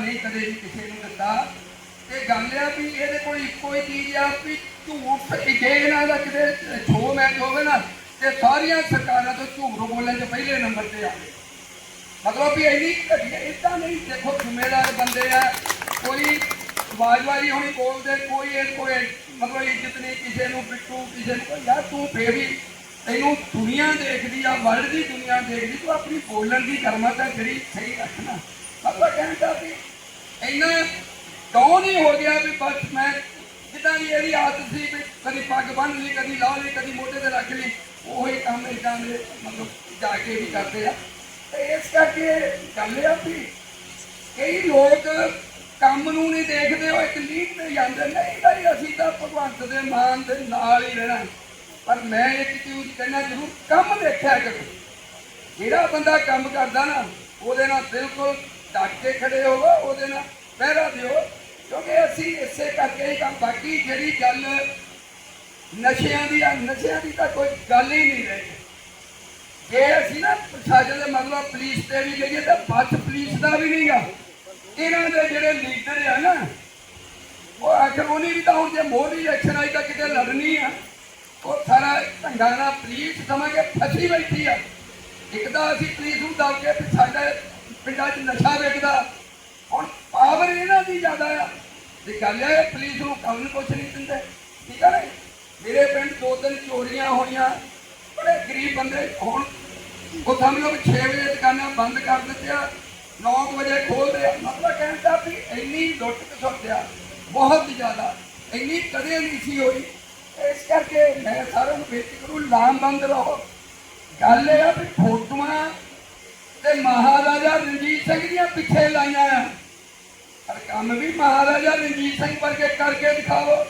ਨਹੀਂ ਕਦੇ ਵੀ ਕਿਸੇ ਨੂੰ ਦਿੱਤਾ। ਤੇ ਗੱਲ ਆ ਵੀ ਇਹਦੇ ਕੋਲ ਇੱਕੋ ਹੀ ਚੀਜ਼ ਆ ਵੀ ਝੂਠ ਜੇ ਇਹਨਾਂ ਦਾ ਕਿਤੇ ਛੋ ਮੈਚ ਹੋਵੇ ਨਾ, ਤੇ ਸਾਰੀਆਂ ਸਰਕਾਰਾਂ ਤੋਂ ਝੂਠ ਬੋਲਣ ਚ ਪਹਿਲੇ ਨੰਬਰ ਤੇ ਆਵੇ ਮਤਲਬ ਵੀ ਇੰਨੀ ਘਟੀਆ ਇਦਾਂ ਨਹੀਂ, ਦੇਖੋ ਜ਼ਿੰਮੇਦਾਰ ਬੰਦੇ ਆ, ਕੋਈ ਆਵਾਜ਼ਵਾਜੀ ਹੋਣੀ ਬੋਲਦੇ, ਕੋਈ ਇਹ, ਕੋਈ ਮਤਲਬ ਇੱਜ਼ਤ ਨਹੀਂ ਕਿਸੇ ਨੂੰ, ਬਿੱਟੂ ਕਿਸੇ ਨੂੰ, ਕੋਈ ਯਾਰ ਤੂੰ ਫੇਰ ਵੀ ਤੈਨੂੰ ਦੁਨੀਆ ਦੇਖਦੀ ਆ ਵਰਲਡ ਦੀ ਦੁਨੀਆ ਦੇਖਦੀ, ਤੂੰ ਆਪਣੀ ਬੋਲਣ ਦੀ ਕਰਮਤ ਹੈ ਜਿਹੜੀ ਸਹੀ ਰੱਖਣਾ। ਮਤਲਬ ਕਹਿੰਦਾ ਵੀ ਇੰਨਾ ਕਿਉਂ ਨਹੀਂ ਹੋ ਗਿਆ ਵੀ ਬਸ ਮੈਂ ਜਿੱਦਾਂ ਦੀ ਇਹਦੀ ਆਦਤ ਸੀ ਵੀ ਕਦੀ ਪੱਗ ਬੰਨ੍ਹ ਲਈ, ਕਦੀ ਲਾ ਲਈ, ਕਦੀ ਮੋਢੇ ਤੇ ਰੱਖ ਲਈ, ਉਹੀ ਕੰਮ ਇਦਾਂ ਦੇ ਮਤਲਬ ਜਾ ਕੇ ਵੀ ਕਰਦੇ ਆ। ਤੇ ਇਸ ਕਰਕੇ ਗੱਲ ਆ ਵੀ ਕਈ ਲੋਕ ਕੰਮ ਨੂੰ ਨਹੀਂ ਦੇਖਦੇ, ਉਹ ਇੱਕ ਲੀਡ ਤੇ ਜਾਂਦੇ ਨਹੀਂ ਭਾਈ ਅਸੀਂ ਤਾਂ ਭਗਵੰਤ ਦੇ ਮਾਨ ਦੇ ਨਾਲ ਹੀ ਰਹਿਣਾ। ਪਰ ਮੈਂ ਇੱਕ ਚੀਜ਼ ਕਹਿਣਾ ਜ਼ਰੂਰ, ਕੰਮ ਦੇਖਿਆ ਕਰੋ। ਜਿਹੜਾ ਬੰਦਾ ਕੰਮ ਕਰਦਾ ਨਾ, ਉਹਦੇ ਨਾਲ ਬਿਲਕੁਲ ਡਟ ਕੇ ਖੜੇ ਹੋਵੋ, ਉਹਦੇ ਨਾਲ ਪਹਿਰਾ ਦਿਓ। ਕਿਉਂਕਿ ਅਸੀਂ ਇਸੇ ਕਰਕੇ ਹੀ ਕੰਮ, ਬਾਕੀ ਜਿਹੜੀ ਗੱਲ ਨਸ਼ਿਆਂ ਦੀ ਆ, ਨਸ਼ਿਆਂ ਦੀ ਤਾਂ ਕੋਈ ਗੱਲ ਹੀ ਨਹੀਂ ਰਹੀ। ਜੇ ਅਸੀਂ ਨਾ ਪ੍ਰਸ਼ਾਸਨ ਦੇ ਮਤਲਬ ਪੁਲਿਸ ਤੇ ਵੀ ਗਈਏ ਤਾਂ ਬੱਸ ਪੁਲਿਸ ਦਾ ਵੀ ਨਹੀਂਗਾ ਇਹਨਾਂ ਦੇ ਜਿਹੜੇ ਲੀਡਰ ਆ ਨਾ, ਉਹ ਆਖਰ ਉਹਨੇ ਵੀ ਤਾਂ ਹੁਣ ਜੇ ਮੋਦੀ ਇਲੈਕਸ਼ਨ ਆਈ ਤਾਂ ਕਿਤੇ ਲੜਨੀ ਆ। ਉਹ ਸਾਰਾ ਢੰਗਾ ਨਾਲ ਪੁਲਿਸ ਸਮਝ ਕੇ ਫਸੀ ਬੈਠੀ ਆ। ਇੱਕ ਤਾਂ ਅਸੀਂ ਪੁਲਿਸ ਨੂੰ ਦੱਬ ਕੇ ਵੀ ਸਾਡੇ ਪਿੰਡਾਂ 'ਚ ਨਸ਼ਾ ਵੇਚਦਾ। ਹੁਣ ਪਾਵਰ ਇਹਨਾਂ ਦੀ ਜ਼ਿਆਦਾ ਆ। ਤੇ ਗੱਲ ਇਹ ਪੁਲਿਸ ਨੂੰ ਕੰਮ ਕੁਛ ਨਹੀਂ ਦਿੰਦੇ। ਠੀਕ ਆ ਮੇਰੇ ਪਿੰਡ ਦੋ ਤਿੰਨ ਚੋਰੀਆਂ ਹੋਈਆਂ। ਬੜੇ ਗਰੀਬ ਬੰਦੇ। ਹੁਣ ਉਹ ਸਮਝ ਲਓ 6 ਵਜੇ ਦੁਕਾਨਾਂ ਬੰਦ ਕਰ ਦਿੱਤੀਆਂ। 9 ਵਜੇ ਖੋਲਦੇ ਆ ਮਤਲਬ ਕਹਿੰਦਾ ਵੀ ਇੰਨੀ ਲੁੱਟ ਖਸੁੱਟਿਆ ਬਹੁਤ ਜ਼ਿਆਦਾ। ਇੰਨੀ ਕਦੇ ਨਹੀਂ ਸੀ ਹੋਈ। ਇਸ ਕਰਕੇ ਮੈਂ ਸਾਰਿਆਂ ਨੂੰ ਬੇਨਤੀ ਕਰੂੰ, ਲਾਮਬੰਦ ਰਹੋ। ਗੱਲ ਇਹ ਆ ਵੀ ਫੋਟੋਆਂ ਤੇ ਮਹਾਰਾਜਾ ਰਣਜੀਤ ਸਿੰਘ ਦੀਆਂ ਪਿੱਛੇ ਲਾਈਆਂ ਆ। ਪਰ ਕੰਮ ਵੀ ਮਹਾਰਾਜਾ ਰਣਜੀਤ ਸਿੰਘ ਵਰਗੇ ਕਰਕੇ ਦਿਖਾਓ।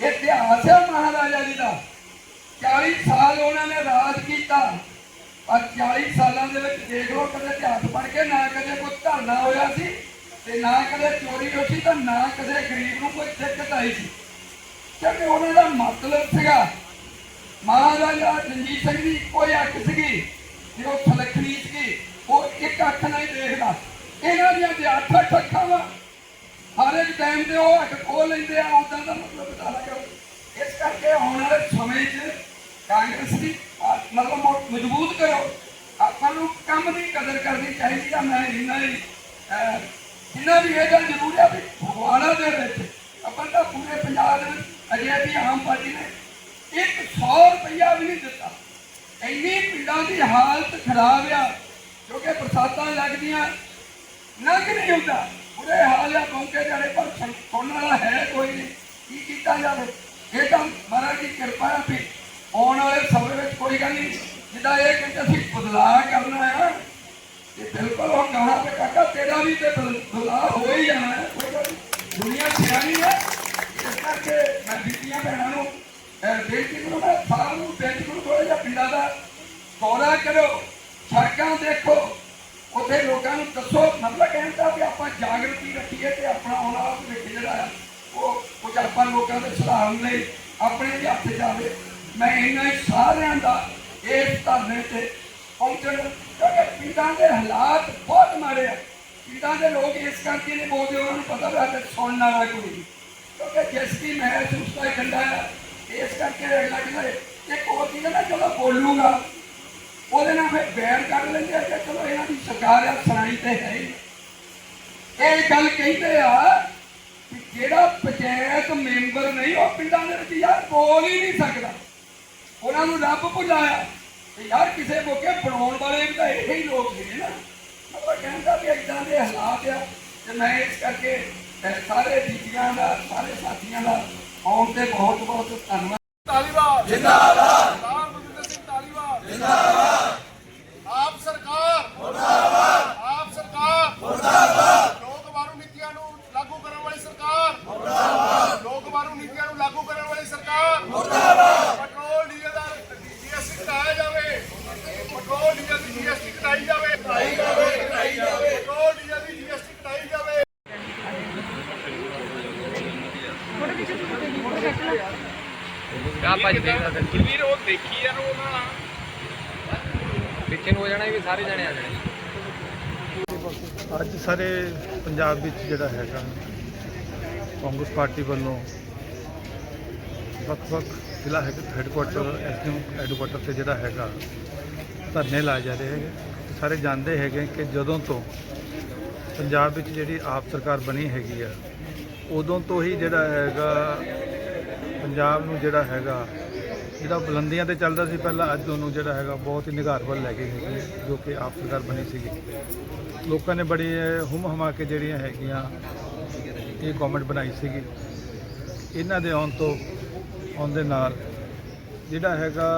ਇਹ ਇਤਿਹਾਸ ਹੈ ਮਹਾਰਾਜਾ ਜੀ ਦਾ। 40 ਸਾਲ ਉਹਨਾਂ ਨੇ ਰਾਜ ਕੀਤਾ। ਪਰ 40 ਸਾਲਾਂ ਦੇ ਵਿੱਚ ਦੇਖ ਲਓ, ਕਦੇ ਇਤਿਹਾਸ ਪੜ੍ਹ ਕੇ ਨਾ ਕਦੇ ਕੋਈ ਧਰਨਾ ਹੋਇਆ ਸੀ ਤੇ ਨਾ ਕਦੇ ਚੋਰੀ ਹੋਈ ਸੀ ਤਾਂ ਨਾ ਕਦੇ ਗਰੀਬ ਨੂੰ ਕੋਈ ਦਿੱਕਤ ਆਈ ਸੀ। ਕਿਉਂਕਿ ਉਹਨਾਂ ਦਾ ਮਤਲਬ ਸੀਗਾ, ਮਹਾਰਾਜਾ ਰਣਜੀਤ ਸਿੰਘ ਦੀ ਕੋਈ ਅੱਖ ਸੀਗੀ ਕਿ ਉਹ ਸੁਲੱਖਣੀ ਸੀਗੀ ਉਹ ਇੱਕ ਅੱਖ ਨਾਲ ਹੀ ਦੇਖਦਾ ਇਹਨਾਂ ਦੀਆਂ ਤੇ ਅੱਠ ਅੱਠ ਅੱਖਾਂ ਵਾ ਹਰ ਇੱਕ ਟਾਈਮ ਤੇ ਉਹ ਅੱਖ ਖੋਲ ਲੈਂਦੇ ਆ ਉਦਾਂ ਦਾ ਮਤਲਬ ਬਤਾ ਲਗਾ ਇਸ ਕਰਕੇ ਆਉਣ ਵਾਲੇ ਸਮੇਂ 'ਚ ਕਾਂਗਰਸ ਦੀ ਮਤਲਬ ਮਜ਼ਬੂਤ ਕਰੋ। ਆਪਾਂ ਨੂੰ ਕੰਮ ਦੀ ਕਦਰ ਕਰਨੀ ਚਾਹੀਦੀ ਆ ਮੈਂ ਇੰਨਾ ਹੀ ਅਹ, ਵੀ ਇਹ ਗੱਲ ਜ਼ਰੂਰ ਆ ਵੀ ਫਗਵਾੜਾ ਦੇ ਵਿੱਚ ਆਪਾਂ ਤਾਂ ਪੂਰੇ ਪੰਜਾਬ ਦੇ ਵਿੱਚ ਅਜੇ ਵੀ ਆਮ ਪਾਰਟੀ ਨੇ ਇੱਕ 100 ਰੁਪਇਆ ਵੀ ਨਹੀਂ ਦਿੱਤਾ। ਇੰਨੀ ਪਿੰਡਾਂ ਦੀ ਹਾਲਤ ਖਰਾਬ ਆ ਕਿਉਂਕਿ ਬਰਸਾਤਾਂ ਲੱਗਦੀਆਂ ਨੰਗ ਨਹੀਂ ਹੁੰਦਾ। ਬੁਰੇ ਹਾਲ ਪਹੁੰਚੇ ਜਾਣੇ ਪਰ ਸੁਣਨ ਵਾਲਾ ਹੈ ਕੋਈ ਨਹੀਂ। ਕੀ ਕੀਤਾ ਜਾਵੇ? ਇਹ ਤਾਂ ਮਹਾਰਾਜ ਦੀ ਕਿਰਪਾ ਹੈ ਵੀ ਆਉਣ ਵਾਲੇ ਸਮੇਂ ਵਿੱਚ ਕੋਈ ਗੱਲ ਨਹੀਂ। ਜਿੱਦਾਂ ਇਹ ਕਹਿੰਦੇ ਅਸੀਂ ਬਦਲਾਅ ਕਰਨਾ ਹੈ ਤੇ ਬਿਲਕੁਲ ਉਹ ਕਹਾ ਤੇ ਕਾਕਾ ਤੇਰਾ ਵੀ ਤੇ ਬਦਲਾਅ ਹੋ ਹੀ ਜਾਣਾ ਹੈ ਦੁਨੀਆ ਸਿਆਣੀ ਹੈ ਇਸ ਕਰਕੇ ਮੈਂ ਬੀਬੀਆਂ ਭੈਣਾਂ ਨੂੰ ਅਹ, ਬੇਨਤੀ ਕਰੂੰ ਮੈਂ ਸਾਰਿਆਂ ਨੂੰ ਬੇਨਤੀ ਕਰੂੰ ਥੋੜਾ ਜਿਹਾ ਪਿੰਡਾਂ ਦਾ ਦੌਰਾ ਕਰੋ ਸੜਕਾਂ ਦੇਖੋ। ਉੱਥੇ ਲੋਕਾਂ ਨੂੰ ਦੱਸੋ, ਮਤਲਬ ਕਹਿਣ ਦਾ ਵੀ ਆਪਾਂ ਜਾਗਰਤੀ ਰੱਖੀਏ ਤੇ ਆਪਣਾ ਆਉਣ ਵਾਲਾ ਭਵਿੱਖ ਜਿਹੜਾ ਆ, ਉਹ ਕੁਝ ਆਪਾਂ ਲੋਕਾਂ ਦੇ ਸੁਧਾਰਨ ਲਈ ਆਪਣੇ ਵੀ ਹੱਥ ਜਾਵੇ। ਮੈਂ ਇਹਨਾਂ ਹੀ ਸਾਰਿਆਂ ਦਾ ਇਸ ਧਰਨੇ ਤੇ ਪਹੁੰਚਣ ਕਿਉਂਕਿ ਪਿੰਡਾਂ ਦੇ ਹਾਲਾਤ ਬਹੁਤ ਮਾੜੇ ਆ। ਪਿੰਡਾਂ ਦੇ ਲੋਕ ਇਸ ਕਰਕੇ ਨਹੀਂ ਬੋਲਦੇ, ਉਹਨਾਂ ਨੂੰ ਪਤਾ ਵੀ ਸੁਣਨ ਵਾਲਾ ਕੋਈ ਨਹੀਂ। ਕਿਉਂਕਿ ਜਿਸ ਦੀ ਮੈਂ ਸੁਸਤਾ ਹੀ ਇਸ ਕਰਕੇ ਅਗਲਾ ਕਹਿੰਦਾ, ਇੱਕ ਹੋਰ ਚੀਜ਼ ਹੈ ਨਾ ਚਲੋ ਬੋਲੂਗਾ ਉਹਦੇ ਨਾਲ ਫਿਰ ਬੈਨ ਕਰ ਲੈਂਦੇ ਆ ਕਿ ਚਲੋ ਇਹਨਾਂ ਦੀ ਸਰਕਾਰ ਆ ਸੁਣਾਈ ਤੇ ਹੈ ਇਹ ਗੱਲ ਕਹਿੰਦੇ ਆ ਕਿ ਜਿਹੜਾ ਪੰਚਾਇਤ ਮੈਂਬਰ ਨਹੀਂ, ਉਹ ਪਿੰਡਾਂ ਦੇ ਵਿੱਚ ਯਾਰ ਬੋਲ ਹੀ ਨਹੀਂ ਸਕਦਾ। ਉਹਨਾਂ ਨੂੰ ਰੱਬ ਭੁਲਾਇਆ ਤੇ ਯਾਰ ਕਿਸੇ ਮੌਕੇ ਬਣਾਉਣ ਵਾਲੇ ਵੀ ਤਾਂ ਇਹੋ ਹੀ ਲੋਕ ਨੇ ਨਾ। ਆਪਾਂ ਕਹਿੰਦਾ ਵੀ ਇਦਾਂ ਦੇ ਹਾਲਾਤ ਆ ਤੇ ਮੈਂ ਇਸ ਕਰਕੇ ਸਾਰੇ ਬੀਬੀਆਂ ਦਾ, ਸਾਰੇ ਸਾਥੀਆਂ ਦਾ ਆਉਣ ਤੇ ਬਹੁਤ ਬਹੁਤ ਧੰਨਵਾਦ। ਤਾਲੀਬਾਨ ਜਿੰਦਾਬਾਦ ਸਰਦਾਰ ਬਲਵਿੰਦਰ ਸਿੰਘ ਤਾਲੀਬਾਨ ਜਿੰਦਾਬਾਦ ਆਪ ਸਰਕਾਰ ਮੁਰਦਾਬਾਦ ਆਪ ਸਰਕਾਰ ਮੁਰਦਾਬਾਦ ਲੋਕ ਮਾਰੂ ਨੀਤੀਆਂ ਨੂੰ ਲਾਗੂ ਕਰਨ ਵਾਲੀ ਸਰਕਾਰ ਮੁਰਦਾਬਾਦ ਲੋਕ ਮਾਰੂ ਨੀਤੀਆਂ ਨੂੰ ਲਾਗੂ ਕਰਨ ਵਾਲੀ ਸਰਕਾਰ ਮੁਰਦਾਬਾਦ ਪੈਟਰੋਲ ਡੀਜ਼ਲ ਦਾ ਜੀਐਸਟੀ ਘਟਾਇਆ ਜਾਵੇ ਪੈਟਰੋਲ ਡੀਜ਼ਲ ਦੀ ਜੀਐਸਟੀ ਘਟਾਈ ਜਾਵੇ ਘਟਾਈ ਜਾਵੇ ਘਟਾਈ ਜਾਵੇ ਪੈਟਰੋਲ ਡੀਜ਼ਲ ਦੀ ਜੀਐਸਟੀ ਘਟਾਈ ਜਾਵੇ ਕਾ ਭੱਜ ਗਏ ਵੀਰ ਉਹ ਦੇਖੀ ਯਾਰ ਉਹ ਨਾ ਪਿੱਛੇ ਨੂੰ ਹੋ ਜਾਣਾ ਵੀ ਸਾਰੇ ਜਣੇ ਆ ਜਾਣੇ? ਅੱਜ ਸਾਰੇ ਪੰਜਾਬ ਵਿੱਚ ਜਿਹੜਾ ਹੈਗਾ, ਕਾਂਗਰਸ ਪਾਰਟੀ ਵੱਲੋਂ ਵੱਖ-ਵੱਖ ਜ਼ਿਲ੍ਹਾ ਹੈਡ- ਹੈੱਡਕੁਆਟਰ ਐਸਡੀਐਮ ਹੈੱਡਕੁਆਟਰ ਤੇ ਜਿਹੜਾ ਹੈਗਾ, ਧਰਨੇ ਲਾਏ ਜਾ ਰਹੇ ਹੈਗੇ। ਸਾਰੇ ਜਾਣਦੇ ਹੈਗੇ ਕਿ ਜਦੋਂ ਤੋਂ ਪੰਜਾਬ ਵਿੱਚ ਜਿਹੜੀ ਆਪ ਸਰਕਾਰ ਬਣੀ ਹੈਗੀ ਆ, ਉਦੋਂ ਤੋਂ ਹੀ ਜਿਹੜਾ ਹੈਗਾ, ਪੰਜਾਬ ਨੂੰ ਜਿਹੜਾ ਹੈਗਾ ਜਿਹੜਾ ਬੁਲੰਦੀਆਂ ਤੇ ਚੱਲਦਾ ਸੀ ਪਹਿਲਾਂ ਅੱਜ ਉਹਨੂੰ ਜਿਹੜਾ ਹੈਗਾ ਬਹੁਤ ਹੀ ਨਿਘਾਰ ਵੱਲ ਲੈ ਕੇ ਹੈਗੀ ਹੈ, ਜੋ ਕਿ ਆਪ ਸਰਕਾਰ ਬਣੀ ਸੀਗੀ। ਲੋਕਾਂ ਨੇ ਬੜੀ ਹੁਮ ਹਮਾ ਕੇ ਜਿਹੜੀਆਂ ਹੈਗੀਆਂ ਇਹ ਗਵਰਨਮੈਂਟ ਬਣਾਈ ਸੀਗੀ। ਇਹਨਾਂ ਦੇ ਆਉਣ ਤੋਂ ਆਉਣ ਦੇ ਨਾਲ ਜਿਹੜਾ ਹੈਗਾ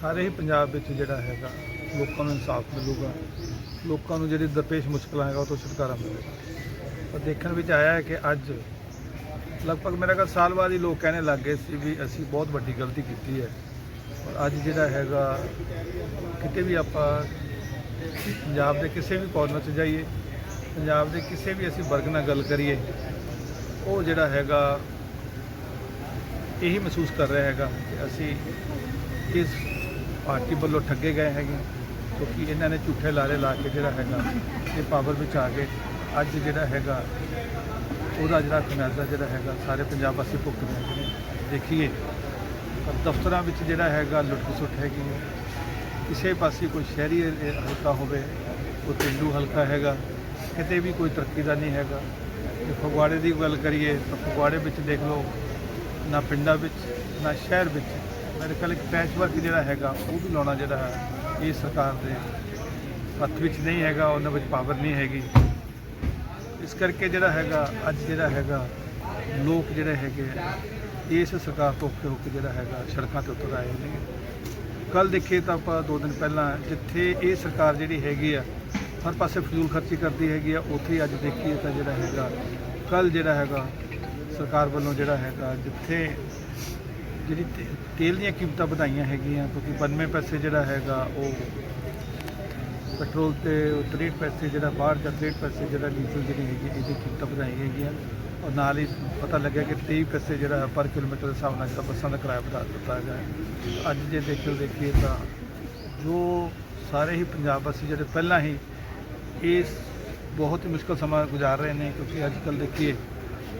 ਸਾਰੇ ਹੀ ਪੰਜਾਬ ਵਿੱਚ ਜਿਹੜਾ ਹੈਗਾ ਲੋਕਾਂ ਨੂੰ ਇਨਸਾਫ ਮਿਲੂਗਾ। ਲੋਕਾਂ ਨੂੰ ਜਿਹੜੀ ਦਰਪੇਸ਼ ਮੁਸ਼ਕਲਾਂ ਹੈਗਾ ਉਹ ਤੋਂ ਛੁਟਕਾਰਾ ਮਿਲੇਗਾ। ਪਰ ਦੇਖਣ ਵਿੱਚ ਆਇਆ ਹੈ ਕਿ ਅੱਜ ਲਗਭਗ ਮੇਰਾ ਖਿਆਲ ਸਾਲ ਬਾਅਦ ਹੀ ਲੋਕ ਕਹਿਣੇ ਲੱਗ ਗਏ ਸੀ ਵੀ ਅਸੀਂ ਬਹੁਤ ਵੱਡੀ ਗਲਤੀ ਕੀਤੀ ਹੈ। ਔਰ ਅੱਜ ਜਿਹੜਾ ਹੈਗਾ, ਕਿਤੇ ਵੀ ਆਪਾਂ ਪੰਜਾਬ ਦੇ ਕਿਸੇ ਵੀ ਕੋਰਨਰ 'ਚ ਜਾਈਏ, ਪੰਜਾਬ ਦੇ ਕਿਸੇ ਵੀ ਅਸੀਂ ਵਰਗ ਨਾਲ ਗੱਲ ਕਰੀਏ, ਉਹ ਜਿਹੜਾ ਹੈਗਾ, ਇਹੀ ਮਹਿਸੂਸ ਕਰ ਰਿਹਾ ਹੈਗਾ ਕਿ ਅਸੀਂ ਇਸ ਪਾਰਟੀ ਵੱਲੋਂ ਠੱਗੇ ਗਏ ਹੈਗੇ, ਕਿਉਂਕਿ ਇਹਨਾਂ ਨੇ ਝੂਠੇ ਲਾਰੇ ਲਾ ਕੇ ਜਿਹੜਾ ਹੈਗਾ, ਇਹ ਪਾਵਰ ਵਿੱਚ ਆ ਕੇ ਅੱਜ ਜਿਹੜਾ ਹੈਗਾ ਉਹਦਾ ਜਿਹੜਾ ਖਮਿਆਜ਼ਾ ਜਿਹੜਾ ਹੈਗਾ, ਸਾਰੇ ਪੰਜਾਬ ਵਾਸੀ ਭੁਗਤ ਰਹੇ ਹੈਗੇ ਨੇ। ਦੇਖੀਏ ਪਰ ਦਫ਼ਤਰਾਂ ਵਿੱਚ ਜਿਹੜਾ ਹੈਗਾ ਲੁੱਟ ਖਸੁੱਟ ਹੈਗੀ ਹੈ। ਕਿਸੇ ਪਾਸੇ ਕੋਈ ਸ਼ਹਿਰੀ ਹਲਕਾ ਹੋਵੇ, ਕੋਈ ਪਿੰਡੂ ਹਲਕਾ ਹੈਗਾ, ਕਿਤੇ ਵੀ ਕੋਈ ਤਰੱਕੀ ਦਾ ਨਹੀਂ ਹੈਗਾ। ਜੇ ਫਗਵਾੜੇ ਦੀ ਗੱਲ ਕਰੀਏ, ਤਾਂ ਫਗਵਾੜੇ ਵਿੱਚ ਦੇਖ ਲਓ, ਨਾ ਪਿੰਡਾਂ ਵਿੱਚ, ਨਾ ਸ਼ਹਿਰ ਵਿੱਚ ਮੇਰੇ ਖਿਆਲ ਇੱਕ ਪੈਚ ਵਰਕ ਜਿਹੜਾ ਹੈਗਾ, ਉਹ ਵੀ ਲਾਉਣਾ ਜਿਹੜਾ ਹੈ, ਇਹ ਸਰਕਾਰ ਦੇ ਹੱਥ ਵਿੱਚ ਨਹੀਂ ਹੈਗਾ, ਉਹਨਾਂ ਵਿੱਚ ਪਾਵਰ ਨਹੀਂ ਹੈਗੀ। ਇਸ ਕਰਕੇ ਜਿਹੜਾ ਹੈਗਾ, ਅੱਜ ਜਿਹੜਾ ਹੈਗਾ, ਲੋਕ ਜਿਹੜੇ ਹੈਗੇ ਇਸ ਸਰਕਾਰ ਤੋਂ ਔਖੇ ਹੋ ਕੇ ਜਿਹੜਾ ਹੈਗਾ, ਸੜਕਾਂ ਤੇ ਉਤਰ ਆਏ ਨੇ। ਕੱਲ ਦੇਖੀਏ ਤਾਂ ਆਪਾਂ ਦੋ ਦਿਨ ਪਹਿਲਾਂ ਜਿੱਥੇ ਇਹ ਸਰਕਾਰ ਜਿਹੜੀ ਹੈਗੀ ਆ, ਹਰ ਪਾਸੇ ਫਜ਼ੂਲ ਖਰਚੀ ਕਰਦੀ ਹੈਗੀ ਆ, ਉੱਥੇ ਹੀ ਅੱਜ ਦੇਖੀਏ ਤਾਂ ਜਿਹੜਾ ਹੈਗਾ ਕੱਲ ਜਿਹੜਾ ਹੈਗਾ, ਸਰਕਾਰ ਵੱਲੋਂ ਜਿਹੜਾ ਹੈਗਾ, ਜਿੱਥੇ ਜਿਹੜੀ ਤੇਲ ਦੀਆਂ ਕੀਮਤਾਂ ਵਧਾਈਆਂ ਹੈਗੀਆਂ, ਕਿਉਂਕਿ 92 ਪੈਸੇ ਜਿਹੜਾ ਹੈਗਾ, ਉਹ ਪੈਟਰੋਲ ਤੇ 63 ਪੈਸੇ ਜਿਹੜਾ ਬਾਹਰ ਜਾਂ 63 ਪੈਸੇ ਜਿਹੜਾ ਡੀਜ਼ਲ ਜਿਹੜੀ ਹੈਗੀ ਇਹਦੀ ਕੀਮਤਾਂ ਵਧਾਈਆਂ ਹੈਗੀਆਂ ਔਰ ਨਾਲ ਹੀ ਪਤਾ ਲੱਗਿਆ ਕਿ 23 ਪੈਸੇ ਜਿਹੜਾ ਪਰ ਕਿਲੋਮੀਟਰ ਦੇ ਹਿਸਾਬ ਨਾਲ ਜਿਹੜਾ ਬੱਸਾਂ ਦਾ ਕਿਰਾਇਆ ਵਧਾ ਦਿੱਤਾ ਹੈਗਾ ਅੱਜ ਜੇ ਦੇਖੋ ਦੇਖੀਏ ਤਾਂ ਜੋ ਸਾਰੇ ਹੀ ਪੰਜਾਬ ਵਾਸੀ ਜਿਹੜੇ ਪਹਿਲਾਂ ਹੀ ਇਸ ਬਹੁਤ ਹੀ ਮੁਸ਼ਕਲ ਸਮਾਂ ਗੁਜ਼ਾਰ ਰਹੇ ਨੇ, ਕਿਉਂਕਿ ਅੱਜ ਕੱਲ੍ਹ ਦੇਖੀਏ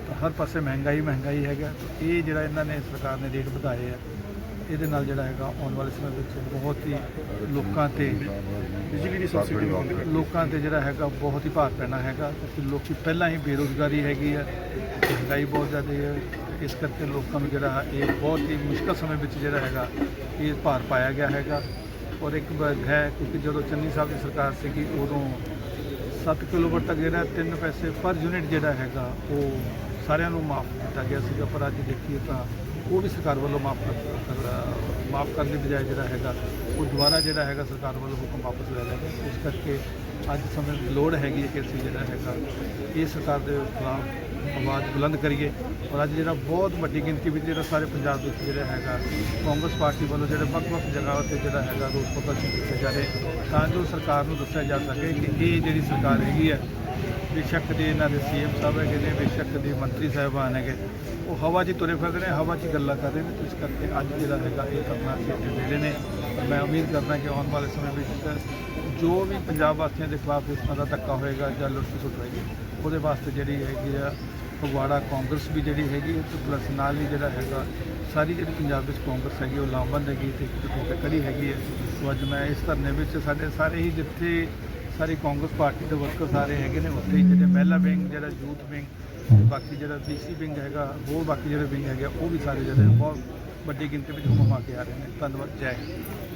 ਤਾਂ ਹਰ ਪਾਸੇ ਮਹਿੰਗਾਈ ਮਹਿੰਗਾਈ ਹੈਗਾ। ਇਹ ਜਿਹੜਾ ਇਹਨਾਂ ਨੇ ਸਰਕਾਰ ਨੇ ਰੇਟ ਵਧਾਏ ਆ ਇਹਦੇ ਨਾਲ ਜਿਹੜਾ ਹੈਗਾ ਆਉਣ ਵਾਲੇ ਸਮੇਂ ਵਿੱਚ ਬਹੁਤ ਹੀ ਲੋਕਾਂ ਤੇ ਬਿਜਲੀ ਦੀ ਸਬਸਿਡੀ ਲੋਕਾਂ ਤੇ ਜਿਹੜਾ ਹੈਗਾ ਬਹੁਤ ਹੀ ਭਾਰ ਪੈਣਾ ਹੈਗਾ। ਕਿਉਂਕਿ ਲੋਕੀ ਪਹਿਲਾਂ ਹੀ ਬੇਰੋਜ਼ਗਾਰੀ ਹੈਗੀ ਹੈ ਮਹਿੰਗਾਈ ਬਹੁਤ ਜ਼ਿਆਦਾ ਹੈ। ਇਸ ਕਰਕੇ ਲੋਕਾਂ ਨੂੰ ਜਿਹੜਾ ਇਹ ਬਹੁਤ ਹੀ ਮੁਸ਼ਕਲ ਸਮੇਂ ਵਿੱਚ ਜਿਹੜਾ ਹੈਗਾ ਇਹ ਭਾਰ ਪਾਇਆ ਗਿਆ ਹੈਗਾ। ਔਰ ਇੱਕ ਬ- ਹੈ ਕਿਉਂਕਿ ਜਦੋਂ ਚੰਨੀ ਸਾਹਿਬ ਦੀ ਸਰਕਾਰ ਸੀਗੀ ਉਦੋਂ 7 ਕਿਲੋਵਾਟ ਤੱਕ ਜਿਹੜਾ 3 ਪੈਸੇ ਪਰ ਯੂਨਿਟ ਜਿਹੜਾ ਹੈਗਾ ਉਹ ਸਾਰਿਆਂ ਨੂੰ ਮਾਫ ਕੀਤਾ ਗਿਆ ਸੀਗਾ। ਪਰ ਅੱਜ ਦੇਖੀਏ ਤਾਂ ਉਹ ਵੀ ਸਰਕਾਰ ਵੱਲੋਂ ਮਾਫ ਕਰ ਮਾਫ ਕਰਨ ਦੀ ਬਜਾਏ ਜਿਹੜਾ ਹੈਗਾ, ਉਹ ਦੁਬਾਰਾ ਜਿਹੜਾ ਹੈਗਾ ਸਰਕਾਰ ਵੱਲੋਂ ਹੁਕਮ ਵਾਪਸ ਲੈ ਲਿਆ ਗਿਆ। ਇਸ ਕਰਕੇ ਅੱਜ ਸਮੇਂ ਦੀ ਲੋੜ ਹੈਗੀ ਹੈ ਕਿ ਅਸੀਂ ਜਿਹੜਾ ਹੈਗਾ, ਇਹ ਸਰਕਾਰ ਦੇ ਖਿਲਾਫ ਆਵਾਜ਼ ਬੁਲੰਦ ਕਰੀਏ। ਔਰ ਅੱਜ ਜਿਹੜਾ ਬਹੁਤ ਵੱਡੀ ਗਿਣਤੀ ਵਿੱਚ ਜਿਹੜਾ ਸਾਰੇ ਪੰਜਾਬ ਵਿੱਚ ਜਿਹੜਾ ਹੈਗਾ, ਕਾਂਗਰਸ ਪਾਰਟੀ ਵੱਲੋਂ ਜਿਹੜੇ ਵੱਖ-ਵੱਖ ਜਗ੍ਹਾਵਾਂ ਤੇ ਜਿਹੜਾ ਹੈਗਾ ਰੋਸ ਪ੍ਰਦਰਸ਼ਨ ਕੀਤੇ ਜਾ ਰਹੇ, ਤਾਂ ਜੋ ਸਰਕਾਰ ਨੂੰ ਦੱਸਿਆ ਜਾ ਸਕੇ ਕਿ ਇਹ ਜਿਹੜੀ ਸਰਕਾਰ ਹੈਗੀ ਹੈ ਬੇਸ਼ੱਕ ਦੇ ਇਹਨਾਂ ਦੇ ਸੀਐਮ ਸਾਹਿਬ ਹੈਗੇ ਨੇ, ਬੇਸ਼ੱਕ ਦੇ ਮੰਤਰੀ ਸਾਹਿਬਾਨ ਹੈਗੇ। ਉਹ ਹਵਾ 'ਚ ਹੀ ਤੁਰੇ ਫਿਰਦੇ ਨੇ, ਹਵਾ 'ਚ ਗੱਲਾਂ ਕਰ ਰਹੇ ਨੇ ਤੇ ਇਸ ਕਰਕੇ ਅੱਜ ਜਿਹੜਾ ਹੈਗਾ ਇਹ ਕਰਨਾ ਅਸੀਂ ਅੱਗੇ ਦੇ ਨੇ। ਮੈਂ ਉਮੀਦ ਕਰਦਾ ਕਿ ਆਉਣ ਵਾਲੇ ਸਮੇਂ ਵਿੱਚ ਜੋ ਵੀ ਪੰਜਾਬ ਵਾਸੀਆਂ ਦੇ ਖਿਲਾਫ ਇਸ ਤਰ੍ਹਾਂ ਦਾ ਧੱਕਾ ਹੋਏਗਾ ਜਾਂ ਲੁੱਟ ਸੁੱਟ ਹੋਏਗੀ, ਉਹਦੇ ਵਾਸਤੇ ਜਿਹੜੀ ਹੈਗੀ ਆ ਫਗਵਾੜਾ ਕਾਂਗਰਸ ਵੀ ਜਿਹੜੀ ਹੈਗੀ ਹੈ ਤੇ ਪਲੱਸ ਨਾਲ ਹੀ ਜਿਹੜਾ ਹੈਗਾ ਸਾਰੀ ਜਿਹੜੀ ਪੰਜਾਬ ਵਿੱਚ ਕਾਂਗਰਸ ਹੈਗੀ, ਉਹ ਲਾਮਬੰਦ ਹੈਗੀ ਤੇ ਇੱਕ ਤੇ ਖੜੀ ਹੈਗੀ ਹੈ ਸੋ ਅੱਜ ਮੈਂ ਇਸ ਧਰਨੇ ਵਿੱਚ ਸਾਡੇ ਸਾਰੇ ਹੀ ਜਿੱਥੇ ਸਾਰੀ ਕਾਂਗਰਸ ਪਾਰਟੀ ਦੇ ਵਰਕਰ ਸਾਰੇ ਹੈਗੇ ਨੇ ਉੱਥੇ ਹੀ ਜਿਹੜੇ ਮਹਿਲਾ ਵਿੰਗ ਜਿਹੜਾ ਯੂਥ ਵਿੰਗ ਬਾਕੀ ਜਿਹੜਾ ਬੀਸੀ ਵਿੰਗ ਹੈਗਾ ਹੋਰ ਬਾਕੀ ਜਿਹੜੇ ਵਿੰਗ ਹੈਗੇ ਆ, ਉਹ ਵੀ ਸਾਰੇ ਜਿਹੜੇ ਬਹੁਤ ਵੱਡੀ ਗਿਣਤੀ ਵਿੱਚ ਘੁੰਮਾ ਕੇ ਆ ਰਹੇ ਨੇ। ਧੰਨਵਾਦ ਜੈ ਹਿੰਦ।